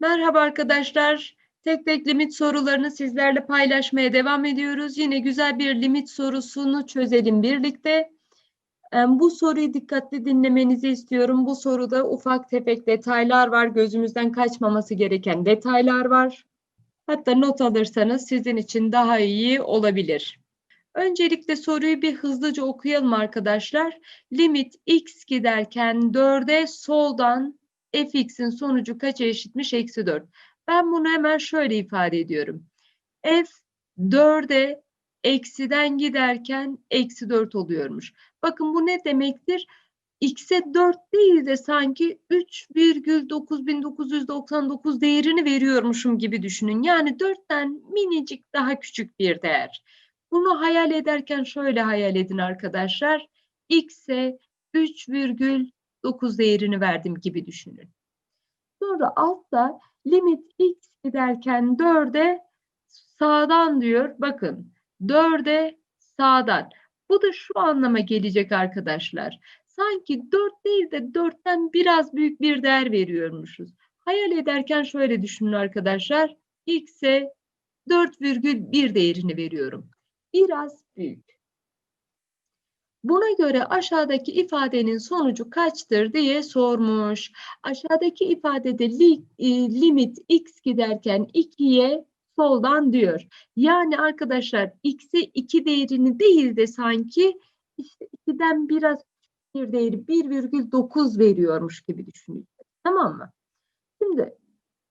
Merhaba arkadaşlar. Tek tek limit sorularını sizlerle paylaşmaya devam ediyoruz. Yine güzel bir limit sorusunu çözelim birlikte. Ee, Bu soruyu dikkatli dinlemenizi istiyorum. Bu soruda ufak tefek detaylar var. Gözümüzden kaçmaması gereken detaylar var. Hatta not alırsanız sizin için daha iyi olabilir. Öncelikle soruyu bir hızlıca okuyalım arkadaşlar. Limit x giderken 4'e soldan fx'in sonucu kaça eşitmiş? Eksi 4. Ben bunu hemen şöyle ifade ediyorum. f 4'e eksiden giderken eksi 4 oluyormuş. Bakın bu ne demektir? x'e 4 değil de sanki 3,9999 değerini veriyormuşum gibi düşünün. Yani 4'ten minicik daha küçük bir değer. Bunu hayal ederken şöyle hayal edin arkadaşlar. x'e 3,9 değerini verdim gibi düşünün. Sonra altta limit x giderken 4'e sağdan diyor. Bakın 4'e sağdan. Bu da şu anlama gelecek arkadaşlar. Sanki 4 değil de 4'ten biraz büyük bir değer veriyormuşuz. Hayal ederken şöyle düşünün arkadaşlar. x'e 4,1 değerini veriyorum. Biraz büyük. Buna göre aşağıdaki ifadenin sonucu kaçtır diye sormuş. Aşağıdaki ifadede li, e, limit x giderken 2'ye soldan diyor. Yani arkadaşlar x'e 2 değerini değil de sanki işte 2'den biraz bir değeri 1,9 veriyormuş gibi düşüneceğiz. Tamam mı? Şimdi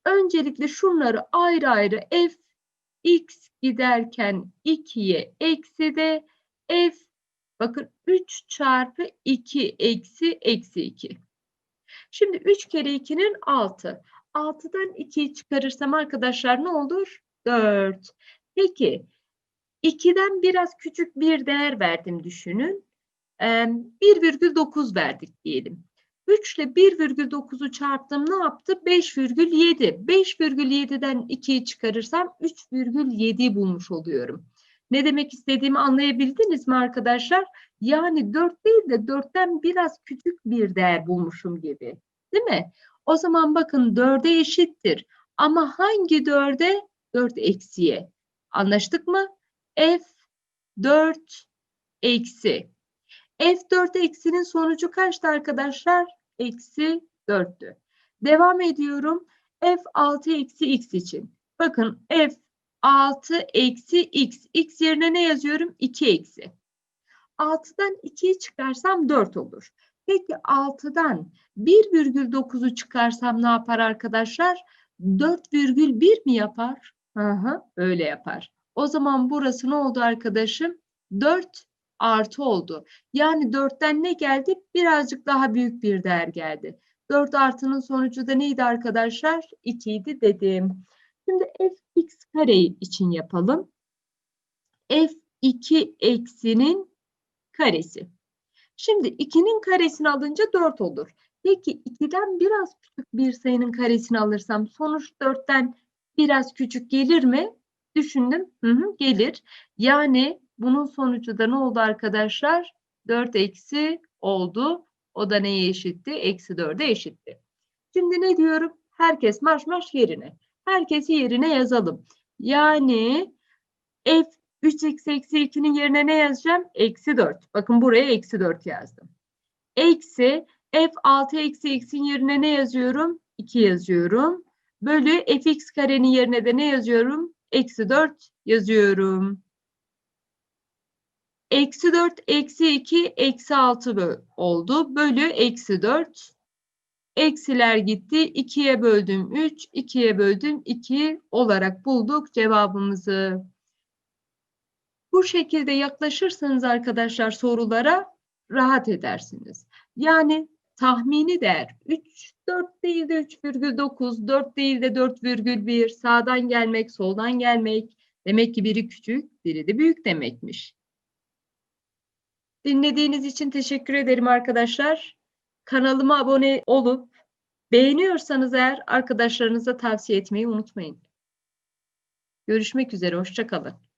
öncelikle şunları ayrı ayrı f x giderken 2'ye eksi de f bakın 3 çarpı 2 eksi eksi 2. Şimdi 3 kere 2'nin 6. 6'dan 2'yi çıkarırsam arkadaşlar ne olur? 4. Peki 2'den biraz küçük bir değer verdim düşünün. 1,9 verdik diyelim. 3 ile 1,9'u çarptım ne yaptı? 5,7. 5,7'den 2'yi çıkarırsam 3,7 bulmuş oluyorum. Ne demek istediğimi anlayabildiniz mi arkadaşlar? Yani 4 değil de 4'ten biraz küçük bir değer bulmuşum gibi. Değil mi? O zaman bakın 4'e eşittir. Ama hangi 4'e? 4 eksiye. Anlaştık mı? F 4 eksi. F4 eksinin sonucu kaçtı arkadaşlar? Eksi 4'tü. Devam ediyorum. F6 eksi x için. Bakın F6 eksi x. x yerine ne yazıyorum? 2 eksi. 6'dan 2'yi çıkarsam 4 olur. Peki 6'dan 1,9'u çıkarsam ne yapar arkadaşlar? 4,1 mi yapar? Hı, öyle yapar. O zaman burası ne oldu arkadaşım? 4 artı oldu. Yani 4'ten ne geldi? Birazcık daha büyük bir değer geldi. 4 artının sonucu da neydi arkadaşlar? 2 idi dedim. Şimdi fx kare için yapalım. f2 eksinin karesi. Şimdi 2'nin karesini alınca 4 olur. Peki 2'den biraz küçük bir sayının karesini alırsam sonuç 4'ten biraz küçük gelir mi? Düşündüm. Hı hı, gelir. Yani bunun sonucu da ne oldu arkadaşlar? 4 eksi oldu. O da neye eşitti? Eksi 4'e eşitti. Şimdi ne diyorum? Herkes marş marş yerine. Herkesi yerine yazalım. Yani f 3x eksi 2'nin yerine ne yazacağım? Eksi 4. Bakın buraya eksi 4 yazdım. Eksi f 6 eksi x'in yerine ne yazıyorum? 2 yazıyorum. Bölü fx karenin yerine de ne yazıyorum? Eksi 4 yazıyorum. Eksi 4, eksi 2, eksi 6 oldu. Bölü eksi 4. Eksiler gitti. 2'ye böldüm 3, 2'ye böldüm 2 olarak bulduk cevabımızı. Bu şekilde yaklaşırsanız arkadaşlar sorulara rahat edersiniz. Yani tahmini değer 3, 4 değil de 3,9, 4 değil de 4,1, sağdan gelmek, soldan gelmek. Demek ki biri küçük, biri de büyük demekmiş. Dinlediğiniz için teşekkür ederim arkadaşlar. Kanalıma abone olup beğeniyorsanız eğer arkadaşlarınıza tavsiye etmeyi unutmayın. Görüşmek üzere, hoşçakalın.